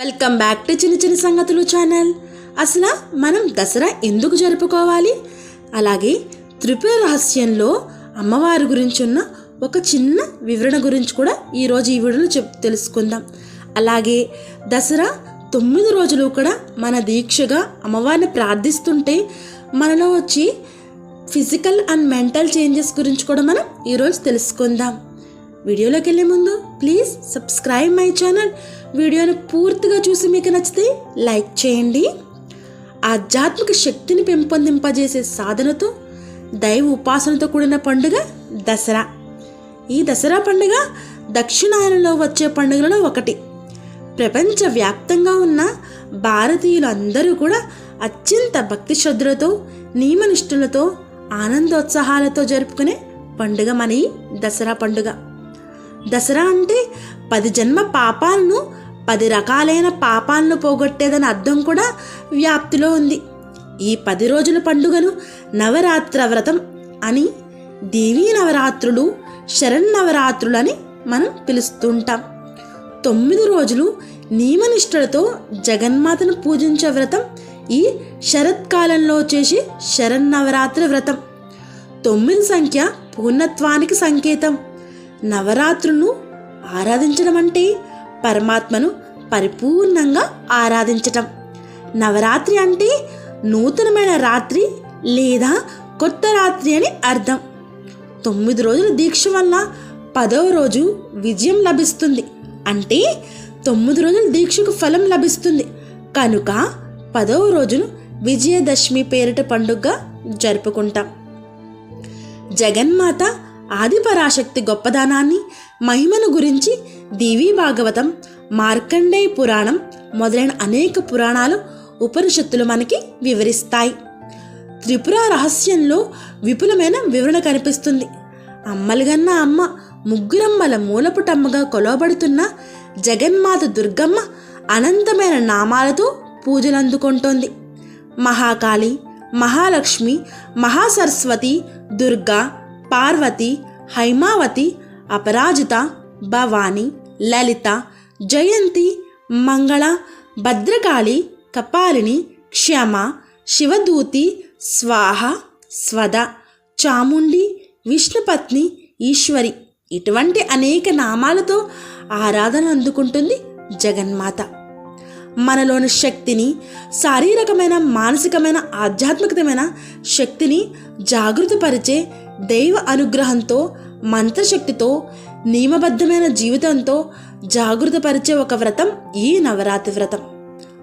Welcome back to చిన్న చిన్న సంగతులు ఛానల్ అసలు మనం దసరా ఎందుకు జరుపుకోవాలి? అలాగే త్రిపుర రహస్యంలో అమ్మవారి గురించి ఉన్న ఒక చిన్న వివరణ గురించి కూడా ఈరోజు ఈ వీడియోలో చెప్ తెలుసుకుందాం. అలాగే దసరా తొమ్మిది రోజులు కూడా మన దీక్షగా అమ్మవారిని ప్రార్థిస్తుంటే మనలో వచ్చి ఫిజికల్ అండ్ మెంటల్ చేంజెస్ గురించి కూడా మనం ఈరోజు తెలుసుకుందాం. వీడియోలోకి వెళ్ళే ముందు ప్లీజ్ సబ్స్క్రైబ్ మై ఛానల్. వీడియోను పూర్తిగా చూసి మీకు నచ్చితే లైక్ చేయండి. ఆధ్యాత్మిక శక్తిని పెంపొందింపజేసే సాధనతో దైవ ఉపాసనతో కూడిన పండుగ దసరా. ఈ దసరా పండుగ దక్షిణాయనలో వచ్చే పండుగలలో ఒకటి. ప్రపంచవ్యాప్తంగా ఉన్న భారతీయులందరూ కూడా అత్యంత భక్తి శ్రద్ధలతో నియమనిష్ఠులతో ఆనందోత్సాహాలతో జరుపుకునే పండుగ మన ఈ దసరా పండుగ. దసరా అంటే పది జన్మ పాపాలను పది రకాలైన పాపాలను పోగొట్టేదని అర్థం కూడా వ్యాప్తిలో ఉంది. ఈ పది రోజుల పండుగను నవరాత్ర వ్రతం అని దేవీ నవరాత్రులు శరన్నవరాత్రులు అని మనం పిలుస్తుంటాం తొమ్మిది రోజులు నియమనిష్టలతో జగన్మాతను పూజించే వ్రతం ఈ శరత్కాలంలో చేసే శరన్నవరాత్రి వ్రతం. తొమ్మిది సంఖ్య పూర్ణత్వానికి సంకేతం. నవరాత్రులను ఆరాధించడం అంటే పరమాత్మను పరిపూర్ణంగా ఆరాధించటం. నవరాత్రి అంటే నూతనమైన రాత్రి లేదా కొత్త రాత్రి అని అర్థం. తొమ్మిది రోజుల దీక్ష వల్ల పదవ రోజు విజయం లభిస్తుంది. అంటే తొమ్మిది రోజుల దీక్షకు ఫలం లభిస్తుంది. కనుక పదవ రోజును విజయదశమి పేరిట పండుగగా జరుపుకుంటాం. జగన్మాత ఆదిపరాశక్తి గొప్పదానాన్ని మహిమను గురించి దేవీ భాగవతం మార్కండేయ పురాణం మొదలైన అనేక పురాణాలు ఉపనిషత్తులు మనకి వివరిస్తాయి. త్రిపుర రహస్యంలో విపులమైన వివరణ కనిపిస్తుంది. అమ్మలుగన్న అమ్మ ముగ్గురమ్మల మూలపుటమ్మగా కొలవబడుతున్న జగన్మాత దుర్గమ్మ అనంతమైన నామాలతో పూజలు అందుకుంటోంది. మహాకాళి మహాలక్ష్మి మహాసరస్వతి దుర్గా పార్వతి హైమావతి అపరాజిత భవాని లలిత జయంతి మంగళ భద్రకాళి కపాలిని క్షమ శివదూతి స్వాహ స్వద చాముండి విష్ణుపత్ని ఈశ్వరి ఇటువంటి అనేక నామాలతో ఆరాధన అందుకుంటుంది జగన్మాత. మనలోని శక్తిని శారీరకమైన మానసికమైన ఆధ్యాత్మికతమైన శక్తిని జాగృతపరిచే దైవ అనుగ్రహంతో మంత్రశక్తితో నియమబద్ధమైన జీవితంతో జాగృతపరిచే ఒక వ్రతం ఈ నవరాత్రి వ్రతం.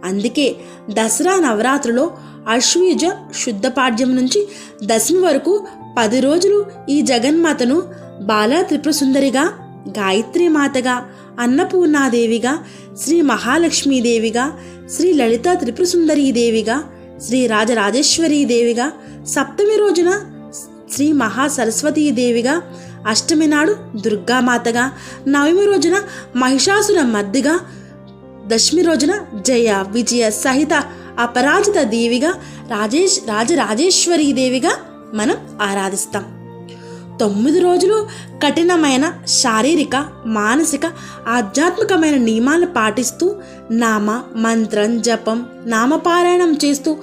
అందుకే దసరా నవరాత్రిలో అశ్వయుజ శుద్ధ పాడ్యం నుంచి దశమి వరకు పది రోజులు ఈ జగన్మాతను బాలా త్రిపురసుందరిగా గాయత్రి మాతగా అన్నపూర్ణాదేవిగా శ్రీ మహాలక్ష్మీదేవిగా శ్రీ లలిత త్రిపురసుందరీదేవిగా దేవిగా శ్రీ రాజరాజేశ్వరీదేవిగా సప్తమి రోజున శ్రీ మహాసరస్వతీ దేవిగా అష్టమి నాడు దుర్గామాతగా నవమి రోజున మహిషాసుర మద్దిగా దశమి రోజున జయ విజయ సహిత అపరాజిత దేవిగా రాజేష్ రాజరాజేశ్వరీ దేవిగా మనం ఆరాధిస్తాం. తొమ్మిది రోజులు కఠినమైన శారీరక మానసిక ఆధ్యాత్మికమైన నియమాలను పాటిస్తూ నామ మంత్రం జపం నామపారాయణం చేస్తూ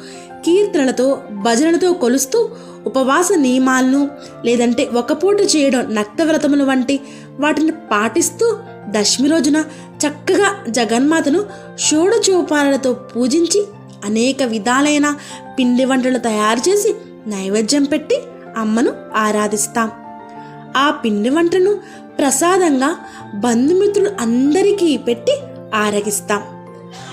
కీర్తనలతో భజనలతో కొలుస్తూ ఉపవాస నియమాలను లేదంటే ఒకపూట చేయడం నక్తవ్రతములు వంటి వాటిని పాటిస్తూ దశమి రోజున చక్కగా జగన్మాతను షోడచోపాలతో పూజించి అనేక విధాలైన పిండి వంటలు తయారు చేసి నైవేద్యం పెట్టి అమ్మను ఆరాధిస్తాం. ఆ పిండి వంటను ప్రసాదంగా బంధుమిత్రులు అందరికీ పెట్టి ఆరగిస్తాం.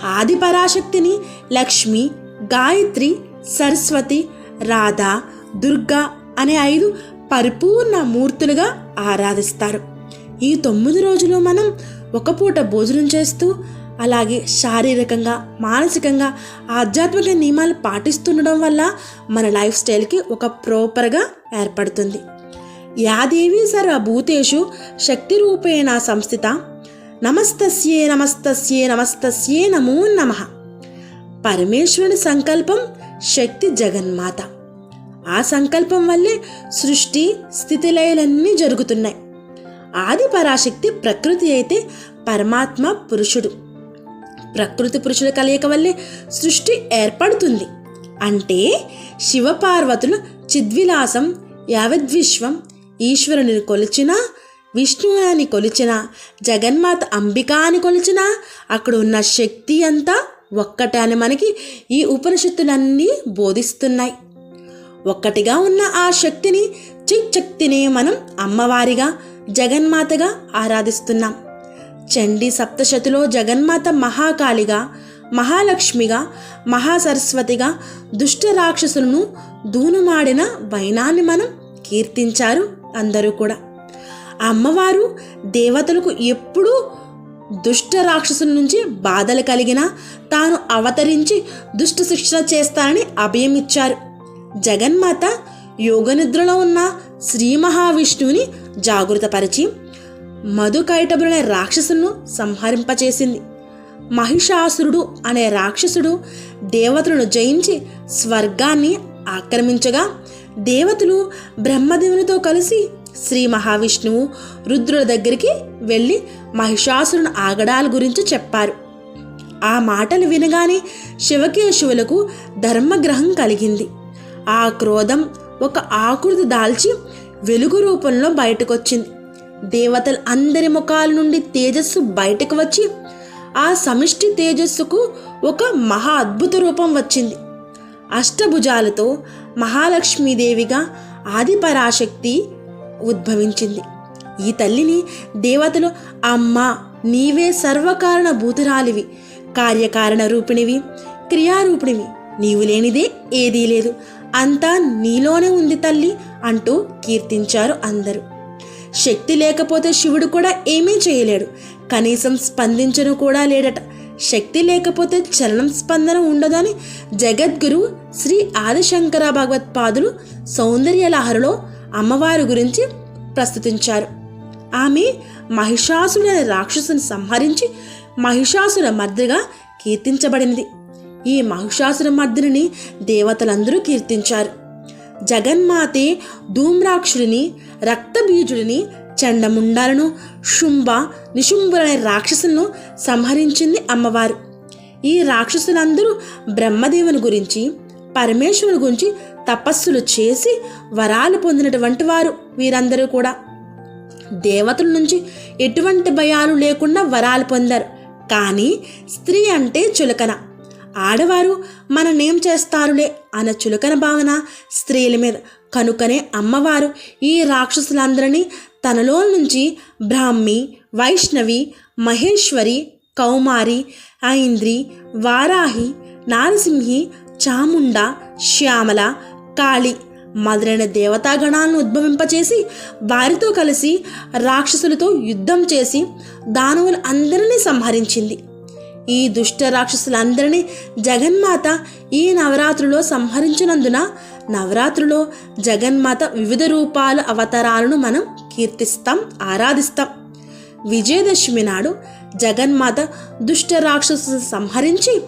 ఆది పరాశక్తిని లక్ష్మి గాయత్రి సరస్వతి రాధా దుర్గా అనే ఐదు పరిపూర్ణ మూర్తులుగా ఆరాధిస్తారు. ఈ తొమ్మిది రోజులు మనం ఒక పూట భోజనం చేస్తూ అలాగే శారీరకంగా మానసికంగా ఆధ్యాత్మిక నియమాలు పాటిస్తుండడం వల్ల మన లైఫ్ స్టైల్కి ఒక ప్రోపర్గా ఏర్పడుతుంది. యాదేవి సర్వభూతేషు శక్తి రూపేణ సంస్థిత నమస్తస్యే నమస్తస్యే నమస్తస్యే నమో నమ. పరమేశ్వరుని సంకల్పం శక్తి జగన్మాత. ఆ సంకల్పం వల్లే సృష్టి స్థితిలయలన్నీ జరుగుతున్నాయి. ఆది పరాశక్తి ప్రకృతి అయితే పరమాత్మ పురుషుడు. ప్రకృతి పురుషుల కలయిక వల్లే సృష్టి ఏర్పడుతుంది. అంటే శివపార్వతులు చిద్విలాసం యావద్విశ్వం ఈశ్వరుని కొలిచినా విష్ణువుని కొలిచినా జగన్మాత అంబిక అని కొలిచినా అక్కడ ఉన్న శక్తి అంతా ఒక్కటే అని మనకి ఈ ఉపనిషత్తులన్నీ బోధిస్తున్నాయి. ఒక్కటిగా ఉన్న ఆ శక్తిని చిక్శక్తిని మనం అమ్మవారిగా జగన్మాతగా ఆరాధిస్తున్నాం. చండీ సప్తశతిలో జగన్మాత మహాకాళిగా మహాలక్ష్మిగా మహాసరస్వతిగా దుష్ట రాక్షసులను దూనుమాడిన వైనాన్ని మనం కీర్తించారు అందరూ కూడా. అమ్మవారు దేవతలకు ఎప్పుడూ దుష్ట రాక్షసుల నుంచి బాధలు కలిగిన తాను అవతరించి దుష్ట శిక్షణ చేస్తానని అభయం ఇచ్చారు. జగన్మాత యోగనిద్రలో ఉన్న శ్రీ మహావిష్ణువుని జాగృతపరిచి మధుకైటబులనే రాక్షసును సంహరింపచేసింది. మహిషాసురుడు అనే రాక్షసుడు దేవతలను జయించి స్వర్గాన్ని ఆక్రమించగా దేవతలు బ్రహ్మదేవునితో కలిసి శ్రీ మహావిష్ణువు రుద్రుల దగ్గరికి వెళ్ళి మహిషాసురుని ఆగడాల గురించి చెప్పారు. ఆ మాటలు వినగానే శివకేశవులకు ధర్మగ్రహం కలిగింది. ఆ క్రోధం ఒక ఆకృతి దాల్చి వెలుగు రూపంలో బయటకొచ్చింది. దేవతల అందరి ముఖాల నుండి తేజస్సు బయటకు వచ్చి ఆ సమిష్టి తేజస్సుకు ఒక మహా అద్భుత రూపం వచ్చింది. అష్టభుజాలతో మహాలక్ష్మీదేవిగా ఆదిపరాశక్తి ఉద్భవించింది. ఈ తల్లిని దేవతలు అమ్మ నీవే సర్వకారణ భూతురాలివి కార్యకారణ రూపిణివి క్రియారూపిణివి నీవు లేనిదే ఏదీ లేదు. అంతా నీలోనే ఉంది తల్లి అంటూ కీర్తించారు అందరూ. శక్తి లేకపోతే శివుడు కూడా ఏమీ చేయలేడు. కనీసం స్పందించను కూడా లేడట. శక్తి లేకపోతే చలనం స్పందన ఉండదని జగద్గురు శ్రీ ఆదిశంకర భగవత్పాదులు సౌందర్యలహరిలో అమ్మవారి గురించి ప్రస్తుతించారు. ఆమె మహిషాసుడు రాక్షసుని సంహరించి మహిషాసుర మర్దిగా కీర్తించబడినది ఈ మహిషాసుర మర్దిని దేవతలందరూ కీర్తించారు. జగన్మాతే ధూమ్రాక్షుడిని రక్తబీజుడిని చండముండాలను శుంభ నిశుంభులనే రాక్షసులను సంహరించింది అమ్మవారు. ఈ రాక్షసులందరూ బ్రహ్మదేవుని గురించి పరమేశ్వరుని గురించి తపస్సులు చేసి వరాలు పొందినటువంటి వారు వీరందరూ కూడా. దేవతల నుంచి ఎటువంటి భయాలు లేకుండా వరాలు పొందారు. కానీ స్త్రీ అంటే చులకన. ఆడవారు మననేం చేస్తారులే అన్న చులకన భావన స్త్రీల మీద. కనుకనే అమ్మవారు ఈ రాక్షసులందరినీ తనలో నుంచి బ్రాహ్మి వైష్ణవి మహేశ్వరి కౌమారి ఐంద్రి వారాహి నారసింహి చాముండ శ్యామల కాళి మొదలైన దేవతాగణాలను ఉద్భవింపచేసి వారితో కలిసి రాక్షసులతో యుద్ధం చేసి దానవులు అందరినీ సంహరించింది. ఈ దుష్ట రాక్షసులందరినీ జగన్మాత ఈ నవరాత్రులో సంహరించినందున నవరాత్రులో జగన్మాత వివిధ రూపాల అవతారాలను మనం కీర్తిస్తాం ఆరాధిస్తాం. విజయదశమి నాడు జగన్మాత దుష్ట రాక్షసు సంహరించి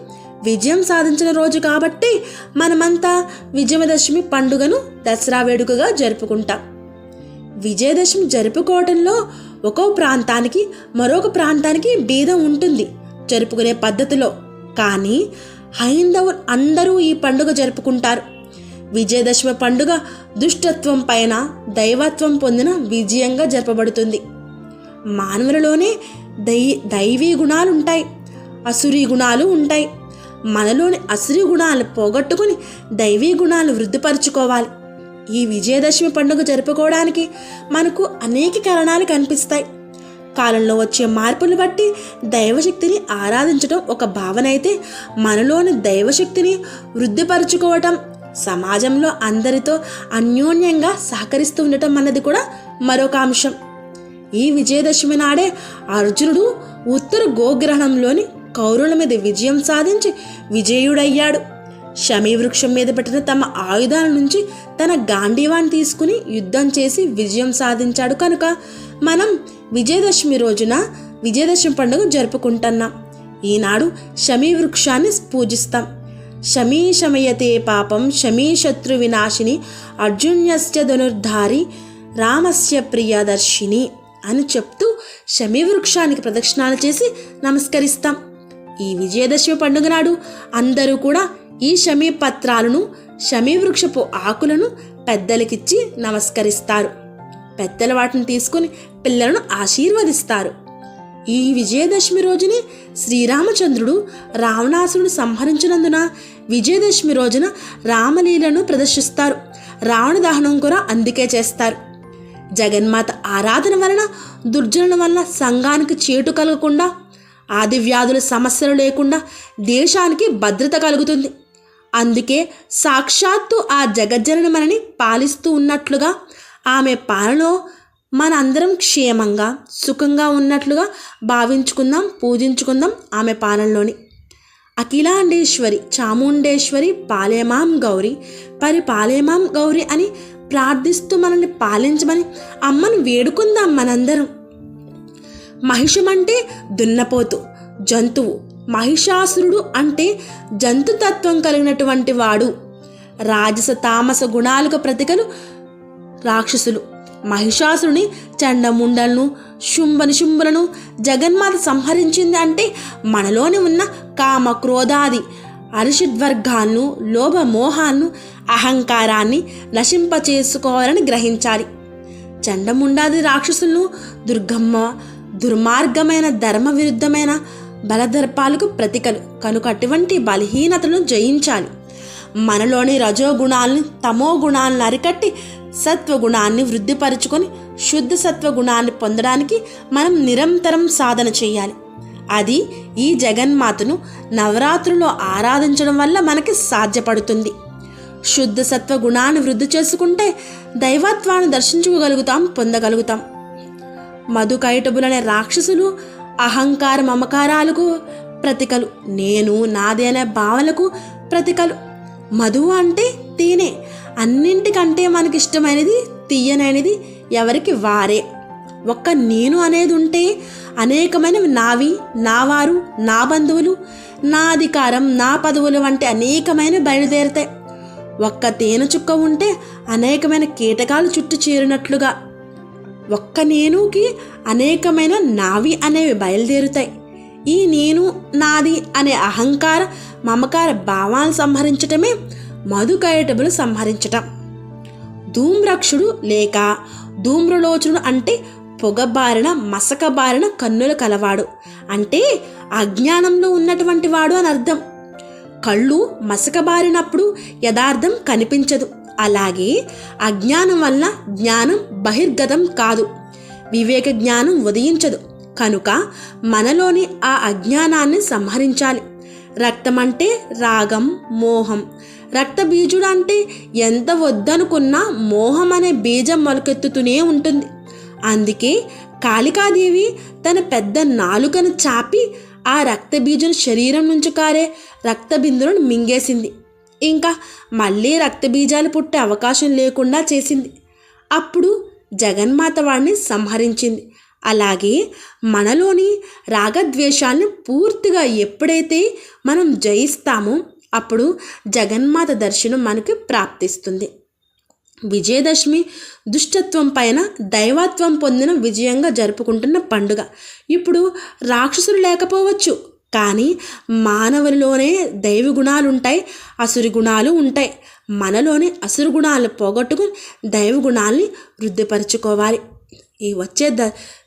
విజయం సాధించిన రోజు కాబట్టి మనమంతా విజయదశమి పండుగను దసరా వేడుకగా జరుపుకుంటాం. విజయదశమి జరుపుకోవటంలో ఒక్కో ప్రాంతానికి మరొక ప్రాంతానికి భేదం ఉంటుంది. జరుపుకునే పద్ధతిలో. కానీ హైందవులు అందరూ ఈ పండుగ జరుపుకుంటారు. విజయదశమి పండుగ దుష్టత్వం పైన దైవత్వం పొందిన విజయంగా జరపబడుతుంది. మానవులలోనే దై దైవీ గుణాలు ఉంటాయి అసురీ గుణాలు ఉంటాయి. మనలోని అసురీ గుణాలు పోగొట్టుకుని దైవీ గుణాలు వృద్ధిపరచుకోవాలి. ఈ విజయదశమి పండుగ జరుపుకోవడానికి మనకు అనేక కారణాలు కనిపిస్తాయి. కాలంలో వచ్చే మార్పులు బట్టి దైవశక్తిని ఆరాధించడం ఒక భావన అయితే మనలోని దైవశక్తిని వృద్ధిపరచుకోవటం సమాజంలో అందరితో అన్యోన్యంగా సహకరిస్తూ ఉండటం అన్నది కూడా మరొక అంశం. ఈ విజయదశమి నాడే అర్జునుడు ఉత్తర గోగ్రహణంలోని కౌరుల మీద విజయం సాధించి విజయుడయ్యాడు. వృక్షం మీద పెట్టిన తమ ఆయుధాల నుంచి తన గాంధీవాన్ని తీసుకుని యుద్ధం చేసి విజయం సాధించాడు కనుక మనం విజయదశమి రోజున విజయదశమి పండుగ జరుపుకుంటున్నాం. ఈనాడు శమీ వృక్షాన్ని పూజిస్తాం. శమీ శమయతే పాపం శమీ శత్రు వినాశిని అర్జున్యస్య ధనుర్ధారి రామస్య ప్రియదర్శిని అని చెప్తూ శమీ వృక్షానికి ప్రదక్షిణాలు చేసి నమస్కరిస్తాం. ఈ విజయదశమి పండుగ నాడు అందరూ కూడా ఈ షమీ పత్రాలను షమీ వృక్షపు ఆకులను పెద్దలకిచ్చి నమస్కరిస్తారు. పెద్దల వాటిని తీసుకుని పిల్లలను ఆశీర్వదిస్తారు. ఈ విజయదశమి రోజునే శ్రీరామచంద్రుడు రావణాసురుడు సంహరించినందున విజయదశమి రోజున రామలీలను ప్రదర్శిస్తారు. రావణ దహనం కూడా అందుకే చేస్తారు. జగన్మాత ఆరాధన వలన దుర్జనుల వలన సంఘానికి చేటు కలగకుండా ఆదివ్యాధుల సమస్యలు లేకుండా దేశానికి భద్రత కలుగుతుంది. అందుకే సాక్షాత్తు ఆ జగజ్జనని మనని పాలిస్తూ ఉన్నట్లుగా ఆమె పాలలో మనందరం క్షేమంగా సుఖంగా ఉన్నట్లుగా భావించుకుందాం పూజించుకుందాం ఆమె పాలనలోని. అఖిలాండేశ్వరి చాముండేశ్వరి పాలేమాం గౌరి పరి పాలేమాం గౌరి అని ప్రార్థిస్తూ మనల్ని పాలించమని అమ్మను వేడుకుందాం మనందరం. అంటే దున్నపోతు జంతువు మహిషాసురుడు అంటే జంతుతత్వం కలిగినటువంటి వాడు. రాజస తామస గుణాలకు ప్రతికలు రాక్షసులు. మహిషాసురుని చండముండలను శుంభనిశుంభులను జగన్మాత సంహరించింది అంటే మనలోని ఉన్న కామ క్రోధాది అరిషడ్వర్గాలను లోభమోహాలను అహంకారాన్ని నశింపచేసుకోవాలని గ్రహించాలి. చండముండాది రాక్షసులను దుర్గమ్మ దుర్మార్గమైన ధర్మ విరుద్ధమైన బలదర్పాలకు ప్రతికలు. కనుక అటువంటి బలహీనతలను జయించాలి. మనలోని రజోగుణాలను తమో గుణాలను అరికట్టి సత్వగుణాన్ని వృద్ధిపరుచుకొని శుద్ధ సత్వగుణాన్ని పొందడానికి మనం నిరంతరం సాధన చేయాలి. అది ఈ జగన్మాతను నవరాత్రులో ఆరాధించడం వల్ల మనకి సాధ్యపడుతుంది. శుద్ధ సత్వ గుణాన్ని వృద్ధి చేసుకుంటే దైవత్వాన్ని దర్శించుకోగలుగుతాం పొందగలుగుతాం. మధుకైటబులనే రాక్షసులు అహంకార మమకారాలకు ప్రతికలు. నేను నాదే అనే భావనకు ప్రతికలు. మధువు అంటే తేనె. అన్నింటికంటే మనకి ఇష్టమైనది తీయనైనది ఎవరికి వారే. ఒక్క నేను అనేది ఉంటే అనేకమైన నావి నావారు నా బంధువులు నా అధికారం నా పదవులు వంటి అనేకమైన బయలుదేరుతాయి. ఒక్క తేనె చుక్క ఉంటే అనేకమైన కీటకాలు చుట్టూ చేరినట్లుగా. ఒక్క నేనుకి అనేకమైన నావి అనేవి బయలుదేరుతాయి. ఈ నేను నాది అనే అహంకార మమకార భావాలు సంహరించటమే మధుకైటబులు సంహరించటం. ధూమ్రక్షుడు లేక ధూమ్రలోచనుడు అంటే పొగబారిన మసకబారిన కన్నులు కలవాడు. అంటే అజ్ఞానంలో ఉన్నటువంటి వాడు అని అర్థం. కళ్ళు మసకబారినప్పుడు యథార్థం కనిపించదు. అలాగే అజ్ఞానం వల్ల జ్ఞానం బహిర్గతం కాదు. వివేక జ్ఞానం ఉదయించదు. కనుక మనలోని ఆ అజ్ఞానాన్ని సంహరించాలి. రక్తం అంటే రాగం మోహం. రక్త బీజుడు అంటే ఎంత వద్దనుకున్నా మోహం అనే బీజం మొలకెత్తుతూనే ఉంటుంది. అందుకే కాళికాదేవి తన పెద్ద నాలుకను చాపి ఆ రక్తబీజను శరీరం నుంచి కారే రక్త బిందులను మింగేసింది. ఇంకా మళ్ళీ రక్త బీజాలు పుట్టే అవకాశం లేకుండా చేసింది. అప్పుడు జగన్మాత వాడిని సంహరించింది. అలాగే మనలోని రాగద్వేషాలను పూర్తిగా ఎప్పుడైతే మనం జయిస్తామో అప్పుడు జగన్మాత దర్శనం మనకు ప్రాప్తిస్తుంది. విజయదశమి దుష్టత్వం పైన దైవత్వం పొందిన విజయంగా జరుపుకుంటున్న పండుగ. ఇప్పుడు రాక్షసులు లేకపోవచ్చు కానీ మానవులలోనే దైవ గుణాలు ఉంటాయి అసురి గుణాలు ఉంటాయి. మనలోని అసురు గుణాలు పోగొట్టుకుని దైవ గుణాల్ని వృద్ధిపరచుకోవాలి. ఈ వచ్చే ద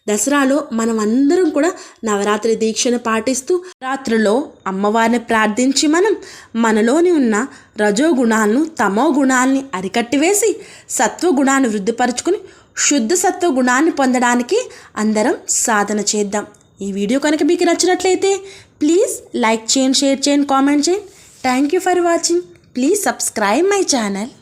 దసరాలో మనం అందరం కూడా నవరాత్రి దీక్షను పాటిస్తూ రాత్రిలో అమ్మవారిని ప్రార్థించి మనం మనలోని ఉన్న రజో గుణాలను తమో గుణాలని అరికట్టివేసి సత్వగుణాన్ని వృద్ధిపరచుకుని శుద్ధ సత్వ గుణాన్ని పొందడానికి అందరం సాధన చేద్దాం. ఈ వీడియో కనుక మీకు నచ్చినట్లయితే ప్లీజ్ లైక్ చేయండి షేర్ చేయండి కామెంట్ చేయండి. Thank you for watching please subscribe my channel